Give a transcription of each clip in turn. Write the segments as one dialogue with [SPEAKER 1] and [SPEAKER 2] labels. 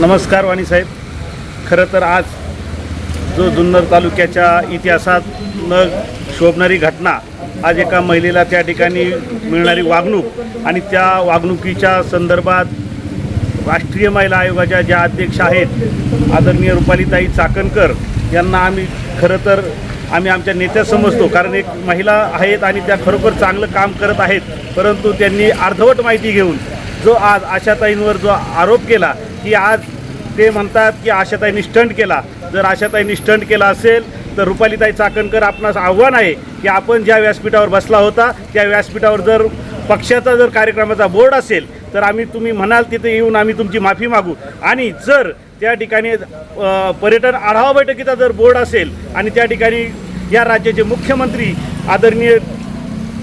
[SPEAKER 1] नमस्कार वाणी साहेब. खरं तर आज जो जुन्नर तालुक्याच्या इतिहासात न शोभणारी घटना आज एका महिलेला त्या ठिकाणी मिळणारी वागणूक आणि त्या वागणुकीच्या संदर्भात राष्ट्रीय महिला आयोगाच्या ज्या अध्यक्ष आहेत आदरणीय रुपालीताई चाकणकर यांना आम्ही खरं तर आम्ही आमच्या नेत्या समजतो. कारण एक महिला आहेत आणि त्या खरोखर चांगलं काम करत आहेत. परंतु त्यांनी अर्धवट माहिती घेऊन जो आज आशाताईंवर जो आरोप केला की आज ते म्हणतात की आशाताईंनी स्टंट केला. जर आशाताईंनी स्टंट केला असेल तर रुपालीताई चाकणकर आपणास आव्हान आहे की आपण ज्या व्यासपीठावर बसला होता त्या व्यासपीठावर जर पक्षाचा जर कार्यक्रमाचा बोर्ड असेल तर आम्ही तुम्ही म्हणाल तिथे येऊन आम्ही तुमची माफी मागू. आणि जर त्या ठिकाणी पर्यटन आढावा बैठकीचा जर बोर्ड असेल आणि त्या ठिकाणी या राज्याचे मुख्यमंत्री आदरणीय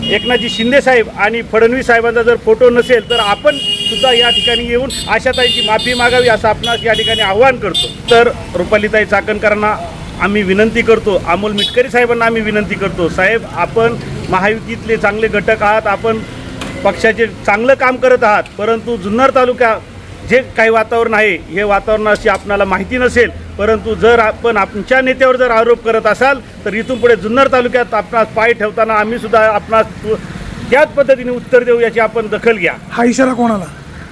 [SPEAKER 1] एकनाथजी शिंदे साहेब आणि फडणवीस साहेबांचा जर फोटो नसेल तर आपण सुद्धा या ठिकाणी येऊन आशाताईची माफी मागावी असं आपणास या ठिकाणी आव्हान करतो. तर रुपालीताई चाकणकरांना आम्ही विनंती करतो अमोल मिटकरी साहेबांना आम्ही विनंती करतो साहेब आपण महायुतीतले चांगले घटक आहात आपण पक्षाचे चांगलं काम करत आहात परंतु जुन्नर तालुका जे काही वातावरण आहे हे वातावरणाशी आपणाला माहिती नसेल परंतु जर आपण आमच्या नेत्यावर जर आरोप करत असाल तर इथून पुढे जुन्नर तालुक्यात आपणास पाय ठेवताना आम्ही सुद्धा आपणास त्याच पद्धतीने उत्तर देऊ याची आपण दखल घ्या.
[SPEAKER 2] हा इशारा कोणाला?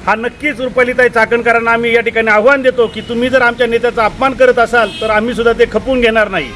[SPEAKER 1] हा नक्कीच रुपालीताई चाकणकरांना आम्ही या ठिकाणी आव्हान देतो की तुम्ही जर आमच्या नेत्याचा अपमान करत असाल तर आम्ही सुद्धा ते खपून घेणार नाही.